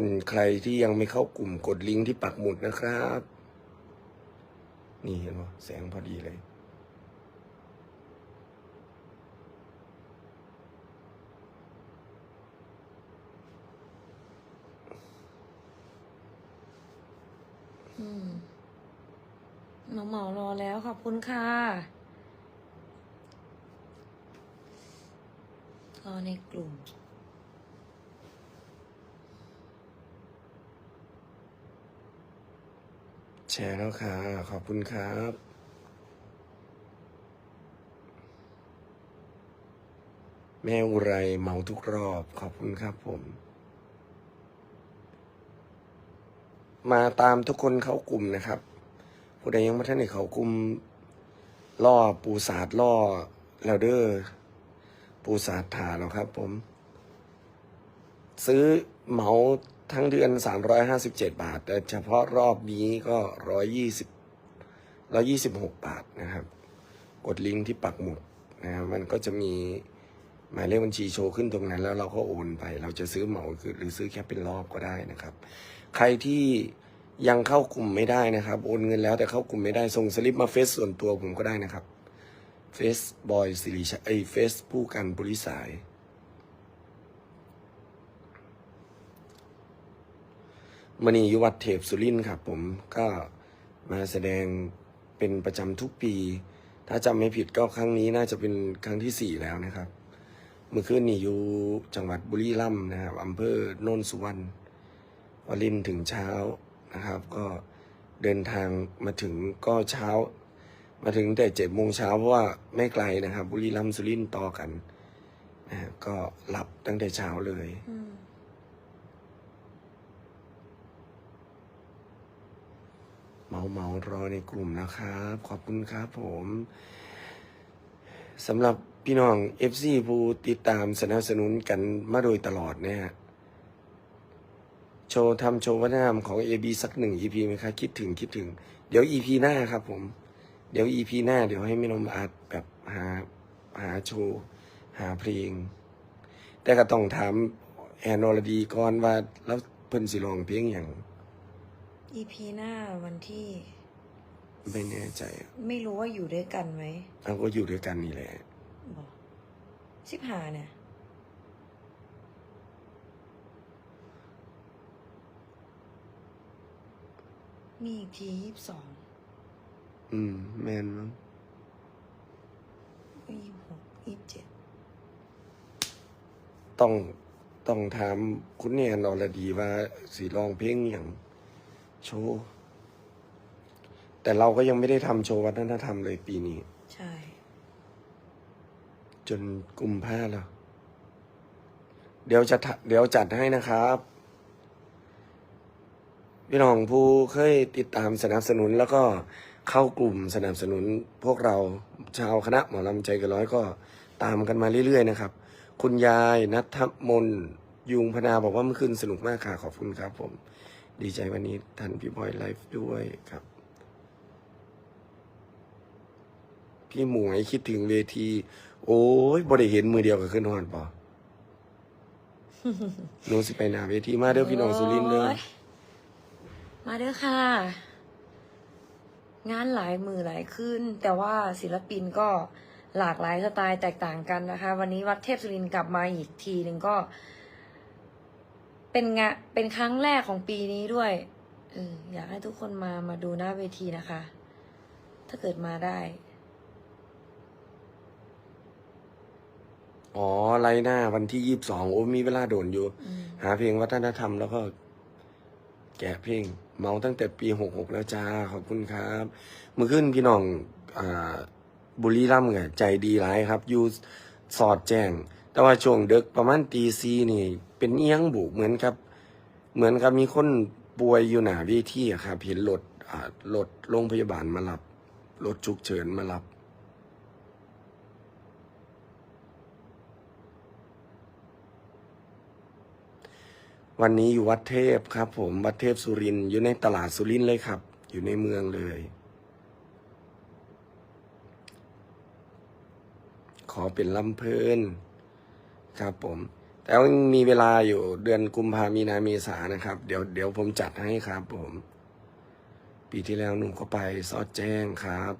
คนใครที่ยังไม่เข้ากลุ่มกดลิงก์ที่ปักหมุดนะครับ นี่เห็นไหมแสงพอดีเลย อืมน้องเหมารอแล้วขอบคุณค่ะรอในกลุ่ม แช ร์แล้วค่ะ ขอบคุณครับแม่อุไรเมาทุกรอบ ขอบคุณครับผม มาตามทุกคนเข้ากลุ่มนะครับ ผู้ใดยังไม่ทันได้เขากลุ่มล่อปูสาดล่อแล้วเด้อปูสาดถาแล้วครับผม ซื้อเหมา ทั้งเดือน 357 บาท แต่เฉพาะรอบนี้ก็ 120 126 บาทนะครับ กดลิงก์ที่ปักหมุดนะครับมันก็จะมีหมายเลขบัญชีโชว์ขึ้นตรงนั้น แล้วเราก็โอนไป เราจะซื้อเหมาคือหรือซื้อแค่เป็นรอบก็ได้นะครับ ใครที่ยังเข้ากลุ่มไม่ได้นะครับ โอนเงินแล้วแต่เข้ากลุ่มไม่ได้ ส่งสลิปมาเฟซส่วนตัวผมก็ได้นะครับเฟซบอยสิริชัยเฟซผู้กันบริสาย มณียุวัฒเทพสุรินทร์ครับผมก็มาแสดงเป็นประจำทุกปี ถ้าจำไม่ผิดก็ครั้งนี้น่าจะเป็นครั้งที่สี่แล้วนะครับ เมื่อคืนนี้อยู่จังหวัดบุรีรัมย์นะครับอำเภอโนนสุวรรณวลินถึงเช้านะครับ ก็เดินทางมาถึงก็เช้า มาถึงแต่เจ็ดโมงเช้าเพราะว่าไม่ไกลนะครับ บุรีรัมย์สุรินทร์ต่อกันนะฮะก็หลับตั้งแต่เช้าเลย อืม เมาเมารอในกลุ่มนะครับ ขอบคุณครับผมสำหรับพี่น้อง FC ผู้ติดตามสนับสนุนกันมาโดยตลอดเนี่ยฮะโชว์ทำโชว์วัฒนธรรมของ AB สักหนึ่ง EP ไหมคะคิดถึงคิดถึง เดี๋ยว EP หน้าครับผม เดี๋ยว EP หน้าเดี๋ยวให้ไม่นมอาร์ตแบบหาหาโชว์ หาเพลง แต่ก็ต้องถามแอนอรดีก่อนว่าแล้วเพิ่นสิรองเพลงอย่าง อีพีหน้าวันที่ ไม่แน่ใจอะไม่รู้ว่าอยู่ด้วยกันไหมเราก็อยู่ด้วยกันนี่แหละ บอกสิบหาเนี่ย มีอีกทียี่สิบสองอืม แมนมั้งก็ยี่สิบหกยี่สิบเจ็ดต้องต้องถามคุณเนี่ยนอรดีว่าสีร้องเพลงอย่าง โชว์ แต่เราก็ยังไม่ได้ทำโชว์วัฒนธรรมเลยปีนี้ ใช่ จนกุมภาแล้ว เดี๋ยวจะทะเดี๋ยวจัดให้นะครับ พี่น้องผู้เคยติดตามสนับสนุนแล้วก็เข้ากลุ่มสนับสนุนพวกเราชาวคณะหมอลำใจเกันร้อยก็ตามกันมาเรื่อยๆนะครับ คุณยายนัทมนยุงพนาบอกว่าเมื่อคืนสนุกมากค่ะขอบคุณครับผม ดีใจวันนี้ทันพี่บอยไลฟ์ด้วยครับ พี่หมวยคิดถึงเวที โอ้ยบ่ได้เห็นมือเดียวกับขึ้นหอนปอหนูสิไปหนาเวทีมาเด้อพี่น้องสุรินทร์เด้อโยมาเด้อค่ะ งานหลายมือหลายขึ้น แต่ว่าศิลปินก็หลากหลายสไตล์แตกต่างกันนะคะ วันนี้วัดเทพสุรินทร์กลับมาอีกทีหนึ่งก็ เป็นงานเป็นครั้งแรกของปีนี้ด้วยเอออยากให้ทุกคนมามาดูหน้าเวทีนะคะ ถ้าเกิดมาได้ อ๋อไลน์หน้าวันที่ยี่สิบสองโอ้มีเวลาโดนอยู่ อืมหาเพลงวัฒนธรรมแล้วก็ แกะเพลง เมาตั้งแต่ปีหกหกแล้วจ้า ขอบคุณครับเมื่อขึ้นพี่น้องอ่าบุรีรัมย์ไงใจดีร้ายครับ อยู่สอดแจ้ง แต่ว่าช่วงเดึกประมาณตีซีนี่ เป็นเอียงบุเหมือนครับ เหมือนกับมีคนป่วยอยู่หนาเวทีอะครับเห็นรถรถโรงพยาบาลมารับรถฉุกเฉินมารับวันนี้อยู่วัดเทพครับ ผมวัดเทพสุรินอยู่ในตลาดสุรินเลยครับ อยู่ในเมืองเลย ขอเป็นลำเพลินครับผม แต่แต่ว่ายังมีเวลาอยู่เดือนกุมภามีนาเมษานะครับ เดี๋ยวเดี๋ยวผมจัดให้ครับผม ปีที่แล้วหนุ่มก็ไปซอดแจ้งครับ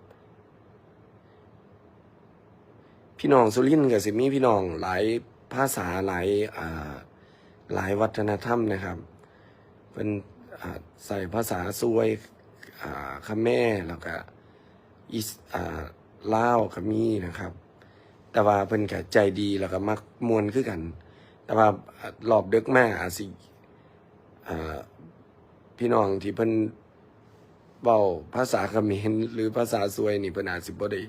พี่น้องสุรินทร์กับสิมีพี่น้องหลายภาษาหลายอ่าหลายวัฒนธรรมนะครับ เป็นอ่าใส่ภาษาซวยอ่าคำแม่แล้วก็อีสอ่าลาวก็มีนะครับ แต่ว่าเพิ่นก็ใจดีแล้วก็มักมวนคือกัน แต่ว่ารอบดึกมากอาสิพี่น้องที่เพิ่นเว้าภาษาเขมรหรือภาษาซวยนี่เพิ่นอาจสิบ่ได้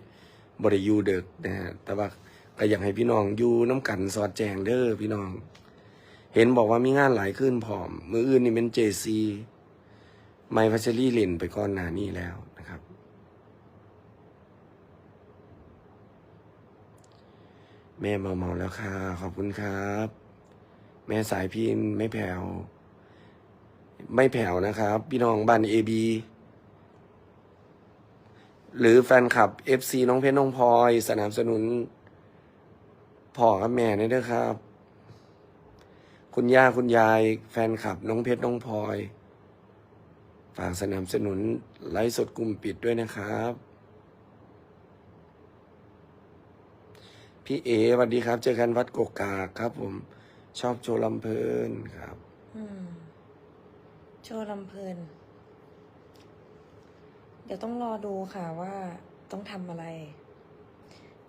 บ่ได้อยู่ดึกนะฮะแต่ว่าก็อยากให้พี่น้องอยู่น้ำกันสอดแจงเด้อพี่น้อง เห็นบอกว่ามีงานหลายขึ้นพร้อม มืออื่นนี่เป็นเจซีไมพัชรีเล่นไปก่อนหน้านี้แล้วนะครับ แม่เมาเมาแล้วค่ะ ขอบคุณครับ แม่สายพินไม่แผ่วไม่แผ่วนะครับ พี่น้องบ้านเอบีหรือแฟนคลับเอฟซีน้องเพชรน้องพลอย สนับสนุนพ่อกับแม่นี่ด้วยครับ คุณย่าคุณยาย แฟนคลับน้องเพชรน้องพลอย ฝากสนับสนุนไลฟ์สดกลุ่มปิดด้วยนะครับพี่เอสวัสดีครับ เจอกันวัดกกกากครับผม ชอบโชว์ลำเพลินครับ อืม โชว์ลำเพลิน เดี๋ยวต้องรอดูค่ะว่าต้องทำอะไร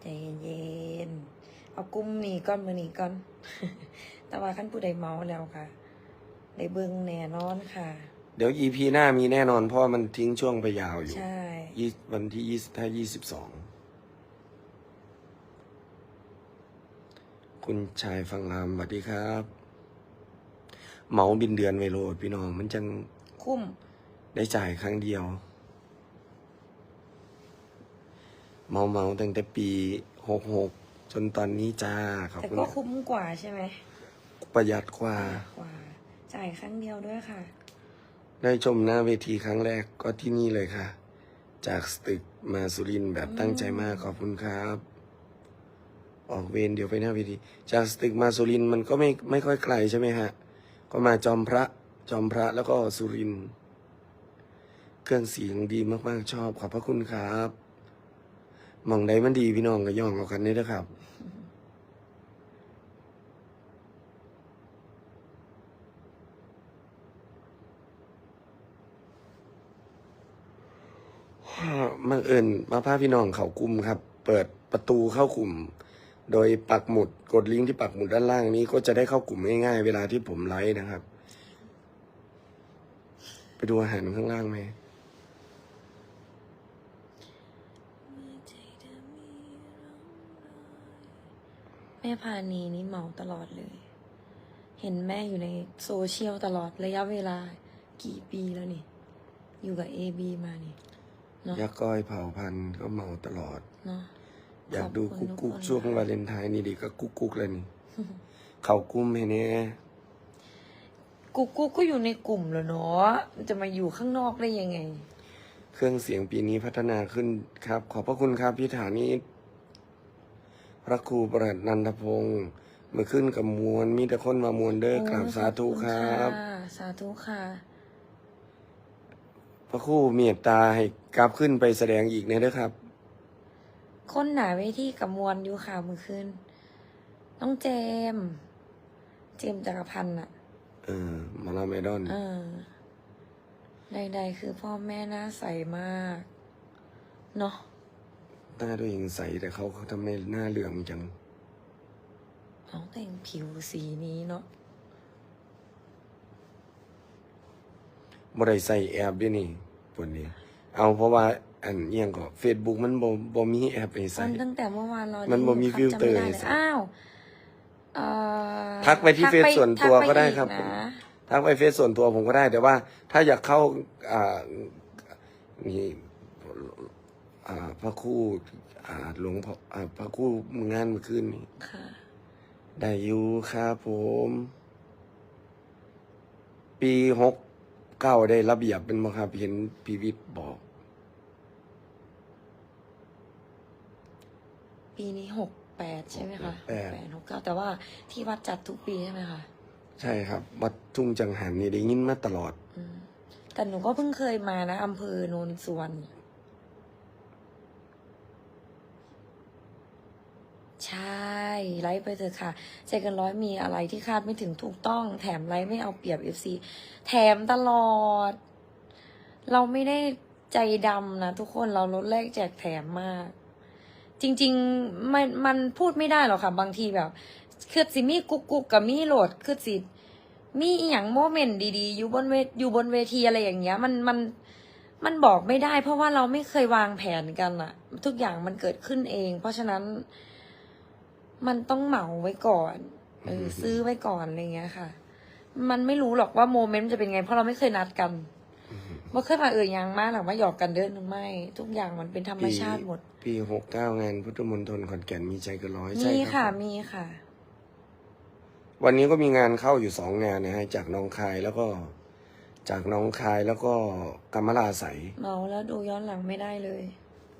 ใจเย็นๆ เอากุ้มหนีก้อนมือหนีก้อน แต่ว่าขั้นผู้ใดเมาแล้วค่ะ ได้เบิ่งแน่นอนค่ะ เดี๋ยวอีพีหน้ามีแน่นอนเพราะว่ามันทิ้งช่วงไปยาวอยู่ใช่ ยี่วันที่ยี่ถ้ายี่สิบสอง คุณชายฟังรามสวัสดีครับ เหมาบินเดือนไวโรดพี่น้อง มันจังคุ้ม ได้จ่ายครั้งเดียว เมาเมาๆตั้งแต่ปีหกหกจนตอนนี้จ้าขอบแต่คุณก็คุ้มกว่าใช่ไหมประหยัดกว่า กว่า จ่ายครั้งเดียวด้วยค่ะ ได้ชมหน้าเวทีครั้งแรกก็ที่นี่เลยค่ะ จากสตึกมาสุรินทร์แบบตั้งใจมากขอบคุณครับ ออกเวรเดี๋ยวไปหน้าเวทีจากสตึกมาสุรินมันก็ไม่ไม่ค่อยไกลใช่ไหมฮะ ก็มาจอมพระจอมพระแล้วก็สุรินเครื่องเสียงดีมากๆชอบขอบพระคุณครับมองใดมันดีพี่น้องก็ย่องเอากันนี่นะครับมาเอิญมาพาพี่น้องเขากลุ่มครับ เปิดประตูเข้ากลุ่ม โดยปักหมุดกดลิงก์ที่ปักหมุดด้านล่างนี้ก็จะได้เข้ากลุ่มง่ายๆ เวลาที่ผมไลฟ์นะครับ ไปดูอาหารข้างล่างไหมแม่พานีนี่เมาตลอดเลย เห็นแม่อยู่ในโซเชียลตลอดระยะเวลากี่ปีแล้วนี่ อยู่กับเอบีมานี่เนาะยักษ์ก้อยเผ่าพันธุ์ก็เมาตลอดเนาะ อยากดูขอบคุกุ๊ณกทุกคนกุ๊กช่วงวาเลนไทน์นี่ดีก็กุ๊กกุ๊กเลยนี่ เขากลุ่มให้เนี่ยกูกูก็อยู่ในกลุ่มแล้วเนาะมันจะมาอยู่ข้างนอกได้ยังไง เครื่องเสียงปีนี้พัฒนาขึ้นครับ ขอบพระคุณครับพี่ฐานีพระครูประหลัดนันทพงศ์เมื่อขึ้นกับมวลมีแต่คนมามวลเด้อกราบสาธุครับขอณะสาธุค่ะ พระครู่เมตตาให้กลับขึ้นไปแสดงอีกเนี่ยเด้อครับ คนหนาเวทีกับมวลอยู่ค่ะมือคืนน้องเจมส์เจมส์จักรพันธ์อะเออมาลาเมดอน เออ ใดๆ คือพ่อแม่หน้าใสมาก เนาะหน้าตัวเองใสแต่เขาเขาทำไมหน้าเหลืองจังน้องแต่งผิวสีนี้เนาะบ่ได้ใส่แอปด้วยนี่ปวดนี้ เอาเพราะว่า อันเอียงก็เฟซบุ๊กมันบ่บ่มีแอปให้ตใส่อนตั้งแต่เมื่อวานเรามันบ่มีครับฟิลเตอร์จำไม่ได้ให้เลยใส่ อ้าวเอ่อทักไปที่ทัเฟซส่วนตัวทัก็ได้อีครับนะทักไปเฟซส่วนตัวผมก็ได้แต่ว่า ถ้าอยากเข้าอ่านี่อ่าพระครู่อ่าหลวงพ่ออ่าพระครู่งานเมื่อคืนนี้ค่ะ ได้อยู่ครับผม ปีหกเก้าได้ระเบียบเป็นบ่ครับเห็นพีวิทย์บอก ปีนี้หกแปแปดใช่ไหมคะแปดหกเก้าแต่ว่าที่วัดจัดทุกปีใช่ไหมคะใช่ครับ วัดทุ่งจังหันนี่ได้ยินมาตลอดอืมแต่หนูก็เพิ่งเคยมานะอำเภอโนนสวรรณใช่ไลฟ์ไปเถอะค่ะใจเกันร้อยมีอะไรที่คาดไม่ถึงถูกต้อง แถมไลฟ์ไม่เอาเปรียบเอฟซีแถมตลอด เราไม่ได้ใจดำนะทุกคนเราลดแลกแจกแถมมาก จริง ๆ มันมันพูดไม่ได้หรอกค่ะ บางทีแบบ คือสิมีกุกกุกกับมีโหลดคือสิมีอหย่างโมเมนต์ดีๆ อยู่บนเวอยู่บนเวทีอะไรอย่างเงี้ย มันมันมันบอกไม่ได้ เพราะว่าเราไม่เคยวางแผนกันอะทุกอย่างมันเกิดขึ้นเอง เพราะฉะนั้น มันต้องเหมาไว้ก่อนเออซื้อไว้ก่อนอะไรเงี้ยค่ะ มันไม่รู้หรอกว่าโมเมนต์จะเป็นไง เพราะเราไม่เคยนัดกัน บ่เคยมาเอ่ยหยังมากหรอกว่าหยอกกันเดินหรือไม่ ทุกอย่างมันเป็นธรรมชาติหมด ปีหกเก้างานพุทธมณฑลขอนแก่นมีใจเกันร้อยใช่มีคค่ะรับมีค่ะ วันนี้ก็มีงานเข้าอยู่สองงานนะฮะจากหน้องคายแล้วก็ จากหน้องคายแล้วก็กำมะลาใสเมาแล้วดูย้อนหลังไม่ได้เลย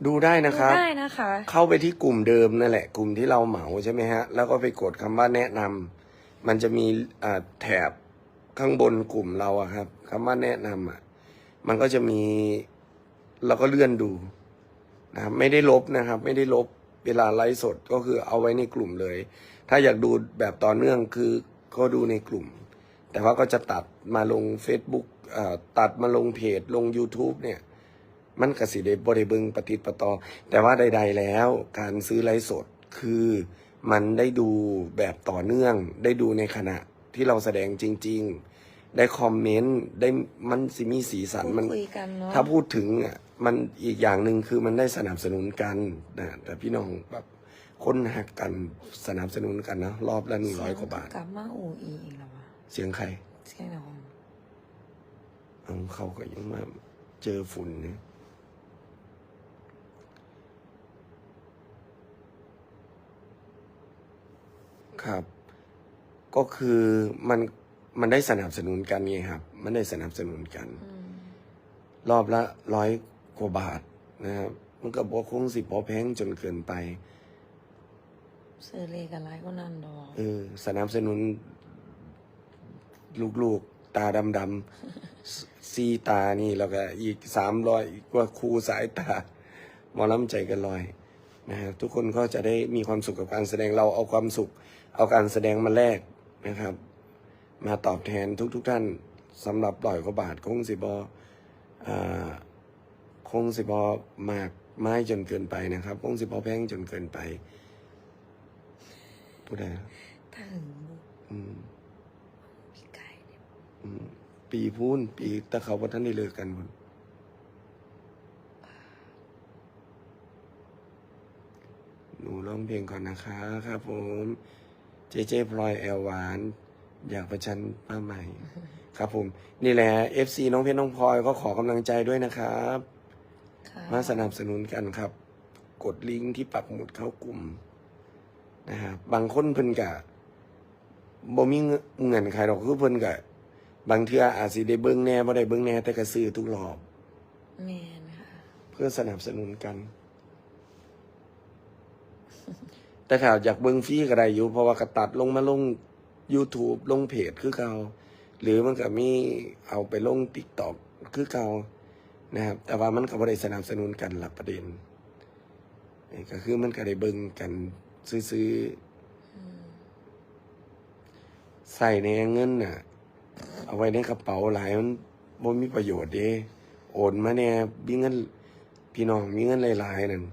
ดูได้นะครับดูได้นะคะ เข้าไปที่กลุ่มเดิมนั่นแหละกลุ่มที่เราเหมาใช่ไหมฮะ แล้วก็ไปกดคำว่าแนะนำมันจะมีอ่าแถบข้างบนกลุ่มเราอะครับคำว่าแนะนำอะ มันก็จะมีเราก็เลื่อนดูนะครับไม่ได้ลบนะครับ ไม่ได้ลบเวลาไลฟ์สดก็คือเอาไว้ในกลุ่มเลย ถ้าอยากดูแบบต่อเนื่องคือก็ดูในกลุ่ม แต่ว่าก็จะตัดมาลง Facebook อ่าตัดมาลงเพจลง YouTube เนี่ย มันกสิได้บริบิงปฏิประตอ แต่ว่าใด ๆ แล้วการซื้อไลฟ์สดคือมันได้ดูแบบต่อเนื่อง ได้ดูในขณะที่เราแสดงจริง ๆ ได้คอมเมนต์ได้มันสิมีสีสันพูดมัน คุยกันเนาะถ้าพูดถึงอะมันอีกอย่างหนึ่งคือมันได้สนับสนุนกันนะแต่พี่น้องแบบคนหักกันสนับสนุนกันนะรอบละหนึ่งร้อยกว่าบาท กลับมาอูอีอีกแล้ววะเสียงใครเสียงในห้องเอาเขาก็ยังมาเจอฝุ่นเนี่ยครับ ก็คือมัน มันได้สนับสนุนกันไงครับ มันได้สนับสนุนกันอืมรอบละร้อยกว่าบาทนะครับ มันก็บอกคงสิพอแพงจนเกินไปเสื้อเลกันไรก็นั่นดอกเออสนับสนุน ลูกๆตาดำๆสซีตานี่แล้วก็อีกสามร้อยกว่าครูสายตาหมอลำใจกันลอยนะครับทุกคนก็จะได้มีความสุขกับการแสดงเราเอาความสุข เอาการแสดงมาแลกนะครับ มาตอบแทนทุกๆทท่านสำหรับร้อยกว่าบาทคงสิบอ่าคงสิบอมากไม้จนเกินไปนะครับคงสิบอแพงจนเกินไปผู้ใดนะถ้าหึงบุกอืมพี่ไก่เนี่ยอืมปีพูนปีแต่เขาว่าท่านได้เลิกกันพุ่นหนูร้องเพลงก่อนนะคะครับผม เจเจพลอยแอลหวาน อยากประชันป้าใหม่ ครับผม นี่แหละ FC น้องเพชรน้องพลอยก็ขอกำลังใจด้วยนะครับ ค่ะมาสนับสนุนกันครับ กดลิงก์ที่ปักหมุดเข้ากลุ่มนะครับบางคนเพิ่นกะบ่มีเงินใครดอกคือเพิ่นกะ บางเทื่ออาจสิได้เบิ่งแหน่บ่ได้เบิ่งแหน่แต่ก็ซื้อทุกรอบ แมนค่ะเพื่อสนับสนุนกัน แต่ข่าวอยากเบิ่งฟรีก็ได้อยู่เพราะว่ากระตัดลงมาลง YouTube ลงเพจคือเก่าหรือมันก็มีเอาไปลง TikTok คือเก่านะครับ แต่ว่ามันก็บ่ได้สนับสนุนกันหลักประเด็นนี่ก็คือมันก็ได้เบิ่งกันซื้อๆใส่ในเงินน่ะ เอาไว้ในกระเป๋าหลายมันบ่มีประโยชน์เด้โอนมาเนี่ยมีเงินพี่น้องมีเงินหลายๆนั่น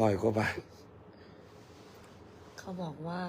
ร้อยกว่าบาทเขาบอกว่า